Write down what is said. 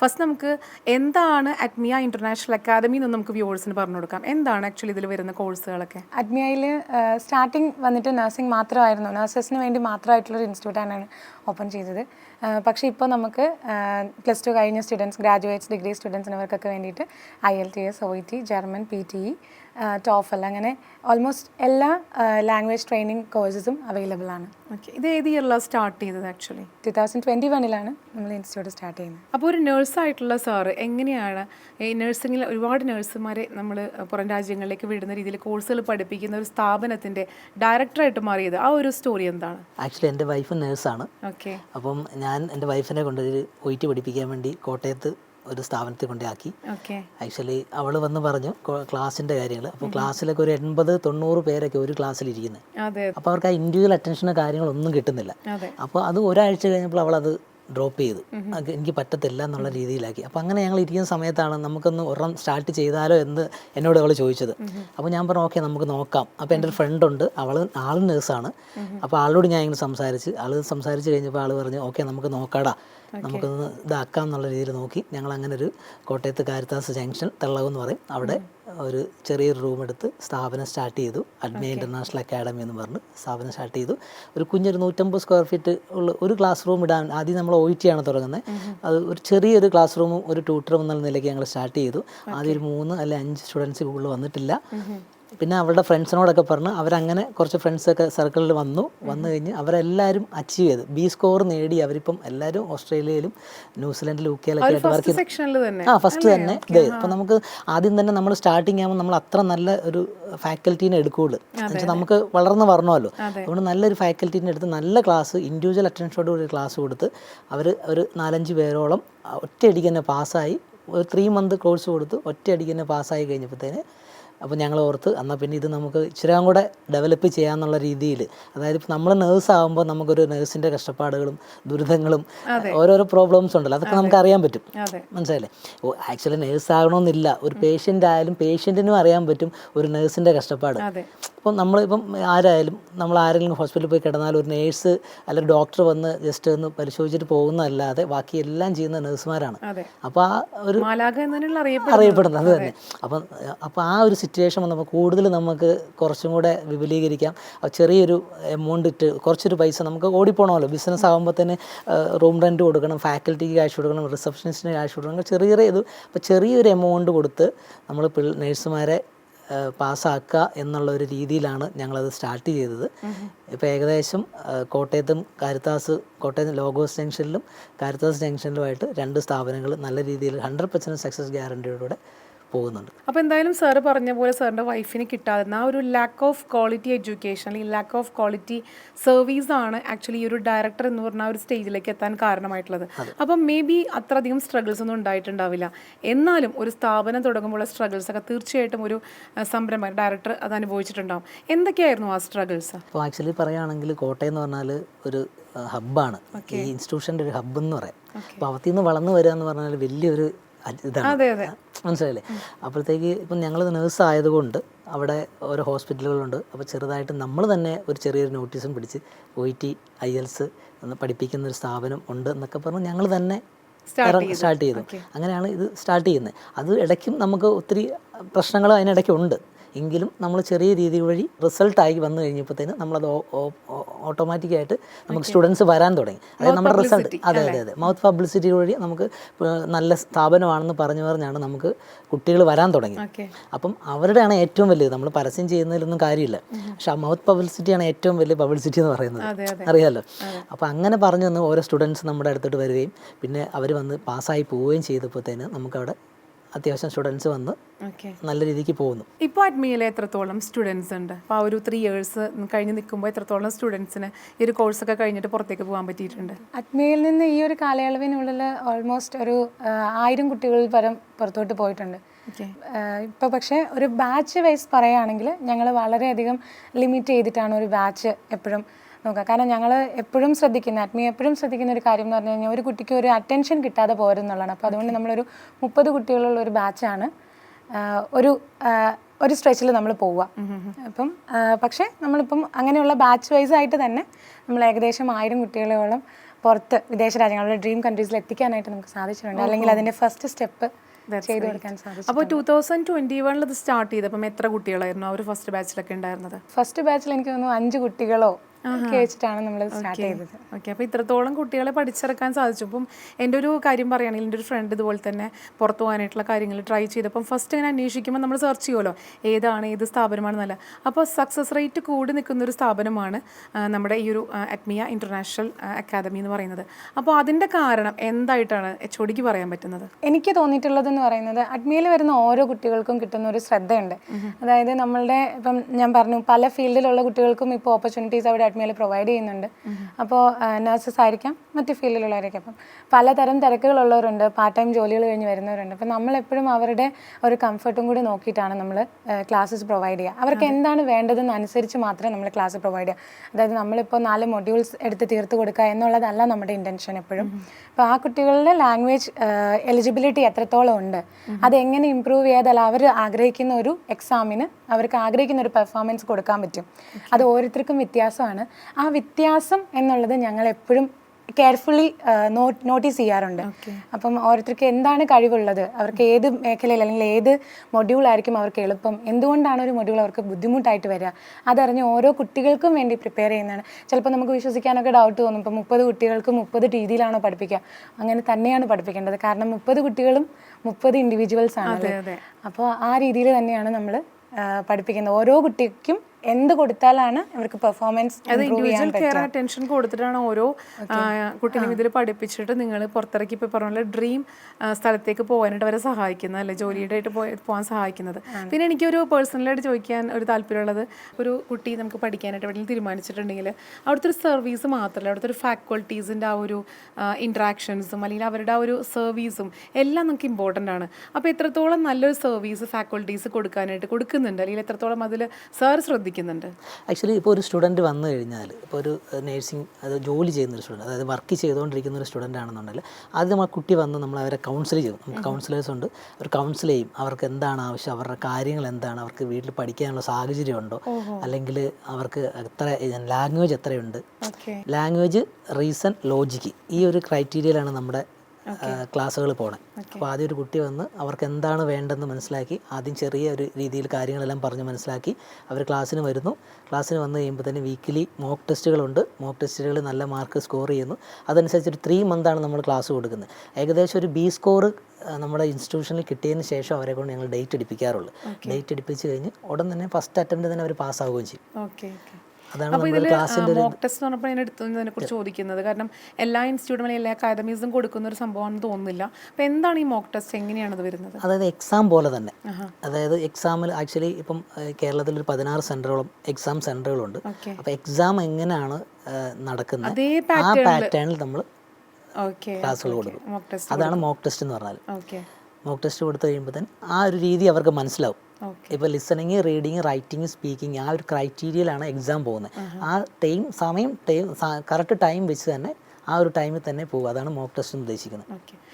First നമുക്ക് എന്താണ് Atmiya international academy എന്ന് നമുക്ക് വ്യൂവേഴ്സിന് പറഞ്ഞു കൊടുക്കാം. എന്താണ് ആക്ച്വലി ഇതിൽ വരുന്ന കോഴ്സുകളൊക്കെ അഡ്മിയയിൽ സ്റ്റാർട്ടിങ് വന്നിട്ട് നഴ്സിംഗ് മാത്രമായിരുന്നു. നഴ്സസിന് വേണ്ടി മാത്രമായിട്ടുള്ളൊരു ഇൻസ്റ്റിറ്റ്യൂട്ടാണ് ഓപ്പൺ ചെയ്തത്. പക്ഷേ ഇപ്പോൾ നമുക്ക് പ്ലസ് ടു കഴിഞ്ഞ സ്റ്റുഡൻസ് ഗ്രാജുവേറ്റ്സ് ഡിഗ്രി സ്റ്റുഡൻസ് എന്നിവർക്കൊക്കെ വേണ്ടിയിട്ട് I L T S O E T German P T E TOEFL അങ്ങനെ ഓൾമോസ്റ്റ് എല്ലാ ലാംഗ്വേജ് ട്രെയിനിങ് കോഴ്സസും അവൈലബിൾ ആണ്. ഓക്കെ ഇത് ഏത് ഇയറിലാണ് സ്റ്റാർട്ട് ചെയ്തത് ആക്ച്വലി ടു തൗസൻഡ് ട്വന്റി വണ്ണിലാണ് നമ്മൾ ഇൻസ്റ്റിറ്റ്യൂട്ട് സ്റ്റാർട്ട് ചെയ്യുന്നത്. അപ്പോൾ ഒരു നേഴ്സായിട്ടുള്ള സാറ് എങ്ങനെയാണ് ഈ നഴ്സിംഗിൽ ഒരുപാട് നഴ്സുമാരെ നമ്മൾ പുറം രാജ്യങ്ങളിലേക്ക് വിടുന്ന രീതിയിൽ കോഴ്സുകൾ പഠിപ്പിക്കുന്ന ഒരു സ്ഥാപനത്തിന്റെ ഡയറക്ടറായിട്ട് മാറിയത് ആ ഒരു സ്റ്റോറി എന്താണ്? ആക്ച്വലി എന്റെ വൈഫ് നേഴ്സാണ് ഓക്കെ അപ്പം ഞാൻ എന്റെ വൈഫിനെ കൊണ്ട് ഒ ടി പഠിപ്പിക്കാൻ വേണ്ടി കോട്ടയത്ത് ഒരു സ്ഥാപനത്തിൽ കൊണ്ടാക്കി ആക്ച്വലി അവൾ വന്ന് പറഞ്ഞു ക്ലാസ്സിന്റെ കാര്യങ്ങൾ അപ്പോൾ ക്ലാസ്സിലൊക്കെ ഒരു എൺപത് തൊണ്ണൂറ് പേരൊക്കെ ഒരു ക്ലാസ്സിലിരിക്കുന്നത് അതെ. അപ്പോൾ അവർക്ക് ആ ഇൻഡിവിജ്വൽ അറ്റൻഷനോ കാര്യങ്ങളൊന്നും കിട്ടുന്നില്ല. അപ്പോൾ അത് ഒരാഴ്ച കഴിഞ്ഞപ്പോൾ അവൾ അത് ഡ്രോപ്പ് ചെയ്തു. എനിക്ക് പറ്റത്തില്ല എന്നുള്ള രീതിയിലാക്കി. അപ്പോൾ അങ്ങനെ ഞങ്ങൾ ഇരിക്കുന്ന സമയത്താണ് നമുക്കൊന്ന് ഒരെണ്ണം സ്റ്റാർട്ട് ചെയ്താലോ എന്ന് എന്നോട് അവൾ ചോദിച്ചത്. അപ്പോൾ ഞാൻ പറഞ്ഞു ഓക്കെ നമുക്ക് നോക്കാം. അപ്പോൾ എന്റെ ഒരു ഫ്രണ്ട് ഉണ്ട്. അവൾ ആൾ നേഴ്സാണ് അപ്പോൾ ആളോട് ഞാൻ ഇങ്ങനെ സംസാരിച്ച് ആൾ സംസാരിച്ച് കഴിഞ്ഞപ്പോൾ ആൾ പറഞ്ഞു ഓക്കെ നമുക്ക് നോക്കാടാ. നമുക്കൊന്ന് ഇതാക്കാം എന്നുള്ള രീതിയിൽ നോക്കി. ഞങ്ങൾ അങ്ങനെ ഒരു കോട്ടയത്ത് കാരിത്താസ് ജംഗ്ഷൻ തെള്ളകം എന്ന് പറയും. അവിടെ ഒരു ചെറിയൊരു റൂം എടുത്ത് സ്ഥാപനം സ്റ്റാർട്ട് ചെയ്തു. അഡ്മിയ ഇന്റർനാഷണൽ അക്കാഡമി എന്ന് പറഞ്ഞ് സ്ഥാപനം സ്റ്റാർട്ട് ചെയ്തു. ഒരു കുഞ്ഞൊരു നൂറ്റമ്പത് സ്ക്വയർ ഫീറ്റ് ഉള്ള ഒരു ക്ലാസ് റൂം ഇടാൻ ആദ്യം നമ്മൾ ഒ ടി ആണ് തുടങ്ങുന്നത് അത് ഒരു ചെറിയൊരു ക്ലാസ് റൂമും ഒരു ട്യൂട്ടറും എന്നുള്ള നിലയ്ക്ക് ഞങ്ങൾ സ്റ്റാർട്ട് ചെയ്തു. ആദ്യം ഒരു മൂന്ന് അല്ലെ അഞ്ച് സ്റ്റുഡൻസ് കൂടുതൽ വന്നിട്ടില്ല. പിന്നെ അവളുടെ ഫ്രണ്ട്സിനോടൊക്കെ പറഞ്ഞ് അവരങ്ങനെ കുറച്ച് ഫ്രണ്ട്സൊക്കെ സർക്കിളിൽ വന്നു. വന്നു കഴിഞ്ഞ് അവരെല്ലാവരും അച്ചീവ് ചെയ്ത്. ബി സ്കോർ നേടി അവരിപ്പം എല്ലാവരും ഓസ്ട്രേലിയയിലും ന്യൂസിലൻഡിലും ഒക്കെ ആയിട്ട് വർക്ക് ആ ഫസ്റ്റ് തന്നെ. ഇത് അപ്പം നമുക്ക് ആദ്യം തന്നെ നമ്മൾ സ്റ്റാർട്ടിങ് ആകുമ്പോൾ നമ്മൾ അത്ര നല്ല ഒരു ഫാക്കൽറ്റീനെ എടുക്കുകയുള്ളൂ എന്നുവെച്ചാൽ നമുക്ക് വളർന്ന് വരണമല്ലോ. അതുകൊണ്ട് നല്ലൊരു ഫാക്കൽറ്റീനെ എടുത്ത് നല്ല ക്ലാസ് ഇൻഡിവിജ്വൽ അറ്റൻഷനോട് കൂടി ക്ലാസ് കൊടുത്ത് അവർ ഒരു നാലഞ്ച് പേരോളം ഒറ്റയടിക്ക് തന്നെ പാസ്സായി ഒരു ത്രീ മന്ത് കോഴ്സ് കൊടുത്ത് ഒറ്റയടിക്ക് തന്നെ പാസ്സായി കഴിഞ്ഞപ്പോഴത്തേന് അപ്പോൾ ഞങ്ങൾ ഓർത്ത് എന്നാൽ പിന്നെ ഇത് നമുക്ക് ഇച്ചിരി കൂടെ ഡെവലപ്പ് ചെയ്യാന്നുള്ള രീതിയിൽ. അതായത് ഇപ്പോൾ നമ്മൾ നേഴ്സ് ആകുമ്പോൾ നമുക്കൊരു നേഴ്സിന്റെ കഷ്ടപ്പാടുകളും ദുരിതങ്ങളും ഓരോരോ പ്രോബ്ലംസ് ഉണ്ടല്ലോ. അതൊക്കെ നമുക്ക് അറിയാൻ പറ്റും. മനസ്സിലായില്ലേ? ഓ ആക്ച്വലി നേഴ്സ് ആകണമെന്നില്ല ഒരു പേഷ്യന്റ് ആയാലും പേഷ്യന്റിനും അറിയാൻ പറ്റും ഒരു നേഴ്സിന്റെ കഷ്ടപ്പാട്. ഇപ്പം നമ്മളിപ്പം ആരായാലും നമ്മൾ ആരെങ്കിലും ഹോസ്പിറ്റലിൽ പോയി കിടന്നാൽ ഒരു നേഴ്സ് അല്ലെങ്കിൽ ഡോക്ടർ വന്ന് ജസ്റ്റ് ഒന്ന് പരിശോധിച്ചിട്ട് പോകുന്നതല്ലാതെ ബാക്കി എല്ലാം ചെയ്യുന്ന നേഴ്സുമാരാണ് അപ്പോൾ ആ ഒരു അറിയപ്പെടുന്നത്. അത്. തന്നെ. അപ്പം അപ്പോൾ ആ ഒരു സിറ്റുവേഷൻ വന്നപ്പോൾ കൂടുതൽ നമുക്ക് കുറച്ചും കൂടെ വിപുലീകരിക്കാം. ചെറിയൊരു എമൗണ്ട് ഇട്ട് കുറച്ചൊരു പൈസ നമുക്ക് ഓടിപ്പോണമല്ലോ. ബിസിനസ് ആകുമ്പോൾ തന്നെ റൂം റെന്റ് കൊടുക്കണം ഫാക്കൽറ്റിക്ക് കാശ് കൊടുക്കണം റിസപ്ഷനിസ്റ്റിന് കാശ് കൊടുക്കണം ചെറിയ ചെറിയ ഇത്. അപ്പോൾ ചെറിയൊരു എമൗണ്ട് കൊടുത്ത് നമ്മൾ പിള്ള നേഴ്സുമാരെ പാസ്സാക്കുക എന്നുള്ള ഒരു രീതിയിലാണ് ഞങ്ങളത് സ്റ്റാർട്ട് ചെയ്തത്. ഇപ്പോൾ ഏകദേശം കോട്ടയത്തും കാരിത്താസ് കോട്ടയം ലോഗോസ് ജംഗ്ഷനിലും കാരിത്താസ് ജംഗ്ഷനിലുമായിട്ട് രണ്ട് സ്ഥാപനങ്ങൾ നല്ല രീതിയിൽ ഹൺഡ്രഡ് പെർസെന്റ് സക്സസ് ഗ്യാരണ്ടിയോടെ പോകുന്നുണ്ട്. അപ്പോൾ എന്തായാലും സാറ് പറഞ്ഞ പോലെ സാറിന്റെ വൈഫിന് കിട്ടാതിരുന്ന ആ ഒരു ലാക്ക് ഓഫ് ക്വാളിറ്റി എഡ്യൂക്കേഷൻ അല്ലെങ്കിൽ ലാക്ക് ഓഫ് ക്വാളിറ്റി സർവീസ് ആണ് ആക്ച്വലി ഈ ഒരു ഡയറക്ടർ എന്ന് പറഞ്ഞ ഒരു സ്റ്റേജിലേക്ക് എത്താൻ കാരണമായിട്ടുള്ളത്. അപ്പം മേ ബി അത്രയധികം സ്ട്രഗിൾസ് ഒന്നും ഉണ്ടായിട്ടുണ്ടാവില്ല. എന്നാലും ഒരു സ്ഥാപനം തുടങ്ങുമ്പോഴുള്ള സ്ട്രഗിൾസ് ഒക്കെ തീർച്ചയായിട്ടും ഒരു സംരംഭം ഡയറക്ടർ അത് അനുഭവിച്ചിട്ടുണ്ടാവും. എന്തൊക്കെയായിരുന്നു ആ സ്ട്രഗിൾസ് അപ്പോൾ ആക്ച്വലി പറയുകയാണെങ്കിൽ കോട്ടയം എന്ന് പറഞ്ഞാൽ ഒരു ഹബ്ബാണ് ഈ ഇൻസ്റ്റിറ്റ്യൂഷന്റെ ഒരു ഹബ്ബ് എന്ന് പറയാം. അപ്പോൾ അവത്തിൽ നിന്ന് വളർന്നു വരിക എന്ന് പറഞ്ഞാൽ വലിയൊരു ഇതാണ്. മനസ്സിലായില്ലേ? അപ്പോഴത്തേക്ക് ഇപ്പം ഞങ്ങൾ നേഴ്സ് ആയതുകൊണ്ട് അവിടെ ഓരോ ഹോസ്പിറ്റലുകളുണ്ട്. അപ്പോൾ ചെറുതായിട്ട് നമ്മൾ തന്നെ ഒരു ചെറിയൊരു നോട്ടീസും പിടിച്ച് ഒ ടി ഐ എൽസ് പഠിപ്പിക്കുന്ന ഒരു സ്ഥാപനം ഉണ്ട് എന്നൊക്കെ പറഞ്ഞ് ഞങ്ങൾ തന്നെ സ്റ്റാർട്ട് ചെയ്തു. അങ്ങനെയാണ് ഇത് സ്റ്റാർട്ട് ചെയ്യുന്നത്. അത് ഇടയ്ക്കും നമുക്ക് ഒത്തിരി പ്രശ്നങ്ങൾ അതിനിടയ്ക്ക് ഉണ്ട് എങ്കിലും നമ്മൾ ചെറിയ രീതി വഴി റിസൾട്ടായി വന്നു കഴിഞ്ഞപ്പോഴത്തേന് നമ്മളത് ഓട്ടോമാറ്റിക്കായിട്ട് നമുക്ക് സ്റ്റുഡൻസ് വരാൻ തുടങ്ങി. അതായത് നമ്മുടെ റിസൾട്ട് അതെ അതെ അതെ. മൗത്ത് പബ്ലിസിറ്റി വഴി നമുക്ക് നല്ല സ്ഥാപനമാണെന്ന് പറഞ്ഞു പറഞ്ഞാണ് നമുക്ക് കുട്ടികൾ വരാൻ തുടങ്ങി അപ്പം അവരുടെയാണ് ഏറ്റവും വലിയത് നമ്മൾ പരസ്യം ചെയ്യുന്നതിലൊന്നും കാര്യമില്ല. പക്ഷെ ആ മൗത്ത് പബ്ലിസിറ്റിയാണ് ഏറ്റവും വലിയ പബ്ലിസിറ്റി എന്ന് പറയുന്നത്. അറിയാമല്ലോ അപ്പോൾ അങ്ങനെ പറഞ്ഞു വന്ന് ഓരോ സ്റ്റുഡൻസ് നമ്മുടെ അടുത്തോട്ട് വരികയും പിന്നെ അവർ വന്ന് പാസ്സായി പോവുകയും ചെയ്തപ്പോഴത്തേന് നമുക്കവിടെ അത്യാവശ്യം സ്റ്റുഡൻസ് വന്ന് ഓക്കെ നല്ല രീതിക്ക് പോകുന്നു. ഇപ്പോൾ അഡ്മിയിൽ എത്രത്തോളം സ്റ്റുഡൻസ് ഉണ്ട്? അപ്പോൾ ആ ഒരു ത്രീ ഇയേഴ്സ് കഴിഞ്ഞ് നിൽക്കുമ്പോൾ എത്രത്തോളം സ്റ്റുഡൻസിന് ഈ ഒരു കോഴ്സൊക്കെ കഴിഞ്ഞിട്ട് പുറത്തേക്ക് പോകാൻ പറ്റിയിട്ടുണ്ട്? അഡ്മിയിൽ നിന്ന് ഈ ഒരു കാലയളവിനുള്ളിൽ ഓൾമോസ്റ്റ് ഒരു ആയിരം കുട്ടികളിൽ പരം പുറത്തോട്ട് പോയിട്ടുണ്ട്. ഓക്കെ ഇപ്പോൾ പക്ഷേ ഒരു ബാച്ച് വൈസ് പറയുകയാണെങ്കിൽ ഞങ്ങൾ വളരെയധികം ലിമിറ്റ് ചെയ്തിട്ടാണ് ഒരു ബാച്ച് എപ്പോഴും നോക്കുക കാരണം ഞങ്ങൾ എപ്പോഴും ശ്രദ്ധിക്കുന്ന ആത്മീയ എപ്പോഴും ശ്രദ്ധിക്കുന്ന ഒരു കാര്യം എന്ന് പറഞ്ഞു കഴിഞ്ഞാൽ ഒരു കുട്ടിക്ക് ഒരു അറ്റൻഷൻ കിട്ടാതെ പോരുന്നുള്ളതാണ്. അപ്പോൾ അതുകൊണ്ട് നമ്മളൊരു മുപ്പത് കുട്ടികളുള്ള ഒരു ബാച്ചാണ് ഒരു ഒരു സ്ട്രെച്ചിൽ നമ്മൾ പോവുക. അപ്പം പക്ഷേ നമ്മളിപ്പം അങ്ങനെയുള്ള ബാച്ച് വൈസ് ആയിട്ട് തന്നെ നമ്മൾ ഏകദേശം ആയിരം കുട്ടികളോളം പുറത്ത് വിദേശ രാജ്യങ്ങളുടെ ഡ്രീം കൺട്രീസിൽ എത്തിക്കാനായിട്ട് നമുക്ക് സാധിച്ചിട്ടുണ്ട്. അല്ലെങ്കിൽ അതിന്റെ ഫസ്റ്റ് സ്റ്റെപ്പ് ചെയ്തു കൊടുക്കാൻ സാധിച്ചു അപ്പോൾ ടൂ തൗസൻഡ് ട്വന്റി വണ്ണിൽ ഇത് സ്റ്റാർട്ട് ചെയ്തപ്പം എത്ര കുട്ടികളായിരുന്നു? അവർ ഫസ്റ്റ് ബാച്ചിലൊക്കെ ഉണ്ടായിരുന്നത്? ഫസ്റ്റ് ബാച്ചിൽ എനിക്ക് തോന്നുന്നു അഞ്ച് കുട്ടികളോ ഒക്കെ വെച്ചിട്ടാണ് നമ്മൾ സ്റ്റാർട്ട് ചെയ്തത്. ഓക്കെ. അപ്പോൾ ഇത്രത്തോളം കുട്ടികളെ പഠിച്ചിറക്കാൻ സാധിച്ചു. അപ്പം എന്റെ ഒരു കാര്യം പറയുകയാണെങ്കിൽ എന്റെ ഒരു ഫ്രണ്ട് ഇതുപോലെ തന്നെ പുറത്തു പോകാനായിട്ടുള്ള കാര്യങ്ങൾ ട്രൈ ചെയ്തപ്പം ഫസ്റ്റ് ഇങ്ങനെ അന്വേഷിക്കുമ്പോൾ നമ്മൾ സെർച്ച് ചെയ്യുമല്ലോ ഏതാണ് ഏത് സ്ഥാപനമാണെന്നല്ല അപ്പോൾ സക്സസ് റേറ്റ് കൂടി നിൽക്കുന്ന ഒരു സ്ഥാപനമാണ് നമ്മുടെ ഈ ഒരു അറ്റ്മിയ ഇന്റർനാഷണൽ അക്കാദമി എന്ന് പറയുന്നത്. അപ്പോൾ അതിന്റെ കാരണം എന്തായിട്ടാണ് എച്ച് ഒടിക്ക് പറയാൻ പറ്റുന്നത്? എനിക്ക് തോന്നിയിട്ടുള്ളതെന്ന് പറയുന്നത് അഡ്മിയിൽ വരുന്ന ഓരോ കുട്ടികൾക്കും കിട്ടുന്ന ഒരു ശ്രദ്ധയുണ്ട്. അതായത് നമ്മളുടെ ഇപ്പം ഞാൻ പറഞ്ഞു പല ഫീൽഡിലുള്ള കുട്ടികൾക്കും ഇപ്പോൾ ഓപ്പർച്യൂണിറ്റീസ് അവിടെ അഡ്മിയിൽ പ്രൊവൈഡ് ചെയ്യുന്നുണ്ട്. അപ്പോൾ നഴ്സസ് ആയിരിക്കാം മറ്റ് ഫീൽഡിലുള്ളവരൊക്കെ. അപ്പം പലതരം തിരക്കുകളുള്ളവരുണ്ട് പാർട്ട് ടൈം ജോലികൾ കഴിഞ്ഞ് വരുന്നവരുണ്ട്. അപ്പം നമ്മളെപ്പോഴും അവരുടെ ഒരു കംഫർട്ടും കൂടി നോക്കിയിട്ടാണ് നമ്മൾ ക്ലാസ്സസ് പ്രൊവൈഡ് ചെയ്യുക. അവർക്ക് എന്താണ് വേണ്ടതെന്ന് അനുസരിച്ച് മാത്രമേ നമ്മൾ ക്ലാസ് പ്രൊവൈഡ് ചെയ്യുക. അതായത് നമ്മളിപ്പോൾ നാല് മൊഡ്യൂൾസ് എടുത്ത് തീർത്ത് കൊടുക്കുക എന്നുള്ളതല്ല നമ്മുടെ ഇന്റൻഷൻ എപ്പോഴും. അപ്പോൾ ആ കുട്ടികളുടെ ലാംഗ്വേജ് എലിജിബിലിറ്റി എത്രത്തോളം ഉണ്ട്? അതെങ്ങനെ ഇമ്പ്രൂവ് ചെയ്താൽ അവർ ആഗ്രഹിക്കുന്ന ഒരു എക്സാമിന് അവർക്ക് ആഗ്രഹിക്കുന്ന ഒരു പെർഫോമൻസ് കൊടുക്കാൻ പറ്റും. അത് ഓരോരുത്തർക്കും വ്യത്യാസമാണ്. ആ വ്യത്യാസം എന്നുള്ളത് ഞങ്ങൾ എപ്പോഴും കെയർഫുള്ളി നോട്ടീസ് ചെയ്യാറുണ്ട്. അപ്പം ഓരോരുത്തർക്ക് എന്താണ് കഴിവുള്ളത്? അവർക്ക് ഏത് മേഖലയിൽ അല്ലെങ്കിൽ ഏത് മൊഡ്യൂൾ ആയിരിക്കും അവർക്ക് എളുപ്പം? എന്തുകൊണ്ടാണ് ഒരു മൊഡ്യൂൾ അവർക്ക് ബുദ്ധിമുട്ടായിട്ട് വരിക? അതറിഞ്ഞ് ഓരോ കുട്ടികൾക്കും വേണ്ടി പ്രിപ്പയർ ചെയ്യുന്നതാണ്. ചിലപ്പോൾ നമുക്ക് വിശ്വസിക്കാനൊക്കെ ഡൗട്ട് തോന്നും. ഇപ്പം മുപ്പത് കുട്ടികൾക്ക് മുപ്പത് രീതിയിലാണോ പഠിപ്പിക്കുക? അങ്ങനെ തന്നെയാണ് പഠിപ്പിക്കേണ്ടത്. കാരണം മുപ്പത് കുട്ടികളും മുപ്പത് ഇൻഡിവിജ്വൽസ് ആണ് അപ്പോൾ ആ രീതിയിൽ തന്നെയാണ് നമ്മൾ പഠിപ്പിക്കുന്നത്. ഓരോ കുട്ടിക്കും എന്ത് കൊടുത്താലാണ് ഇവർക്ക് പെർഫോമൻസ് അത് ഇൻഡിവിജ്വൽ കെയർ അറ്റൻഷൻ കൊടുത്തിട്ടാണ് ഓരോ കുട്ടികളും ഇതിൽ പഠിപ്പിച്ചിട്ട് നിങ്ങൾ പുറത്തിറക്കി ഇപ്പോൾ പറഞ്ഞ ഡ്രീം സ്ഥലത്തേക്ക് പോകാനായിട്ട് അവരെ സഹായിക്കുന്നത് അല്ലെ? ജോലിയുടെ ആയിട്ട് പോയി പോകാൻ സഹായിക്കുന്നത്. പിന്നെ എനിക്കൊരു പേഴ്സണലായിട്ട് ചോദിക്കാൻ ഒരു താല്പര്യമുള്ളത് ഒരു കുട്ടി നമുക്ക് പഠിക്കാനായിട്ട് എവിടെയെങ്കിലും തീരുമാനിച്ചിട്ടുണ്ടെങ്കിൽ അവിടുത്തെ ഒരു സർവീസ് മാത്രമല്ല അവിടുത്തെ ഒരു ഫാക്കൾട്ടീസിന്റെ ആ ഒരു ഇൻട്രാക്ഷൻസും അല്ലെങ്കിൽ അവരുടെ ആ ഒരു സർവീസും എല്ലാം നമുക്ക് ഇമ്പോർട്ടന്റ് ആണ്. അപ്പോൾ എത്രത്തോളം നല്ലൊരു സർവീസ് ഫാക്കൾട്ടീസ് കൊടുക്കാനായിട്ട് കൊടുക്കുന്നുണ്ട്? അല്ലെങ്കിൽ എത്രത്തോളം അതിൽ സാർ ശ്രദ്ധിക്കുന്നുണ്ട് ആക്ച്വലി ഇപ്പോൾ ഒരു സ്റ്റുഡന്റ് വന്നു കഴിഞ്ഞാൽ ഇപ്പോൾ ഒരു നേഴ്സിംഗ് അത് ജോലി ചെയ്യുന്ന ഒരു സ്റ്റുഡന്റ് അതായത് വർക്ക് ചെയ്തുകൊണ്ടിരിക്കുന്ന ഒരു സ്റ്റുഡന്റ് ആണെന്നുണ്ടെങ്കിൽ ആദ്യം ആ കുട്ടി വന്ന് നമ്മൾ അവരെ കൗൺസിൽ ചെയ്യും. നമുക്ക് കൗൺസിലേഴ്സ് ഉണ്ട്. ഒരു കൗൺസിൽ ചെയ്യും. അവർക്ക് എന്താണ് ആവശ്യം? അവരുടെ കാര്യങ്ങൾ എന്താണ്? അവർക്ക് വീട്ടിൽ പഠിക്കാനുള്ള സാഹചര്യം ഉണ്ടോ? അല്ലെങ്കിൽ അവർക്ക് എത്ര ലാംഗ്വേജ് എത്രയുണ്ട്? ലാംഗ്വേജ് റീസൺ ലോജിക്ക് ഈ ഒരു ക്രൈറ്റീരിയയിലാണ് നമ്മുടെ ക്ലാസ്സുകൾ പോകണം അപ്പോൾ ആദ്യം ഒരു കുട്ടി വന്ന് അവർക്ക് എന്താണ് വേണ്ടതെന്ന് മനസ്സിലാക്കി ആദ്യം ചെറിയ ഒരു രീതിയിൽ കാര്യങ്ങളെല്ലാം പറഞ്ഞ് മനസ്സിലാക്കി അവർ ക്ലാസ്സിന് വരുന്നു. ക്ലാസ്സിന് വന്ന് കഴിയുമ്പോൾ തന്നെ വീക്കിലി മോക്ക് ടെസ്റ്റുകളുണ്ട് മോക്ക് ടെസ്റ്റുകൾ നല്ല മാർക്ക് സ്കോർ ചെയ്യുന്നു. അതനുസരിച്ച് ഒരു ത്രീ മന്താണ് നമ്മൾ ക്ലാസ് കൊടുക്കുന്നത്. ഏകദേശം ഒരു ബി സ്കോർ നമ്മുടെ ഇൻസ്റ്റിറ്റ്യൂഷനിൽ കിട്ടിയതിന് ശേഷം അവരെ കൊണ്ട് ഞങ്ങൾ ഡേറ്റ് എടുപ്പിക്കാറുള്ളൂ. ഡേറ്റ് എടുപ്പിച്ച് കഴിഞ്ഞ് ഉടൻ തന്നെ ഫസ്റ്റ് അറ്റംപ്റ്റ് തന്നെ അവർ പാസ്സാവുകയും ചെയ്യും. അപ്പോൾ ഇതിൽ മോക്ക് ടെസ്റ്റ് എന്ന് പറഞ്ഞപ്പോൾ ഞാൻ എടുത്തതിനെ കുറിച്ച് ചോദിക്കുന്നത്. കാരണം എല്ലാ ഇൻസ്റ്റിറ്റ്യൂട്ടും എല്ലാ അക്കാദമീസും കൊടുക്കുന്ന ഒരു സംഭവമാണെന്ന് തോന്നുന്നില്ല. അപ്പോൾ എന്താണ് ഈ മോക്ക് ടെസ്റ്റ് എങ്ങനെയാണ് അത് വരുന്നത്? അതായത് എക്സാം പോലെ തന്നെ. അതായത് എക്സാമിൽ ആക്ച്വലി ഇപ്പം കേരളത്തിൽ ഒരു പതിനാറ് സെന്ററുകളും എക്സാം സെന്ററുകളുണ്ട് ഓക്കെ. അപ്പോൾ എക്സാം എങ്ങനെയാണ് നടക്കുന്നത്? ആ പാറ്റേണിൽ നമ്മൾ ക്ലാസ്സുകൾ കൊടുക്കും. അതാണ് മോക്ക് ടെസ്റ്റ് എന്ന് പറഞ്ഞാൽ മോക്ക് ടെസ്റ്റ് കൊടുത്തു കഴിയുമ്പോൾ തന്നെ ആ ഒരു രീതി അവർക്ക് മനസ്സിലാവും. ഇപ്പോൾ ലിസണിങ് റീഡിങ് റൈറ്റിംഗ് സ്പീക്കിംഗ് ആ ഒരു ക്രൈറ്റീരിയയിലാണ് എക്സാം പോകുന്നത് ആ ടൈം സമയം ടൈം കറക്റ്റ് ടൈം വെച്ച് തന്നെ ആ ഒരു ടൈമിൽ തന്നെ പോകും അതാണ് മോക്ക് ടെസ്റ്റ് ഉദ്ദേശിക്കുന്നത്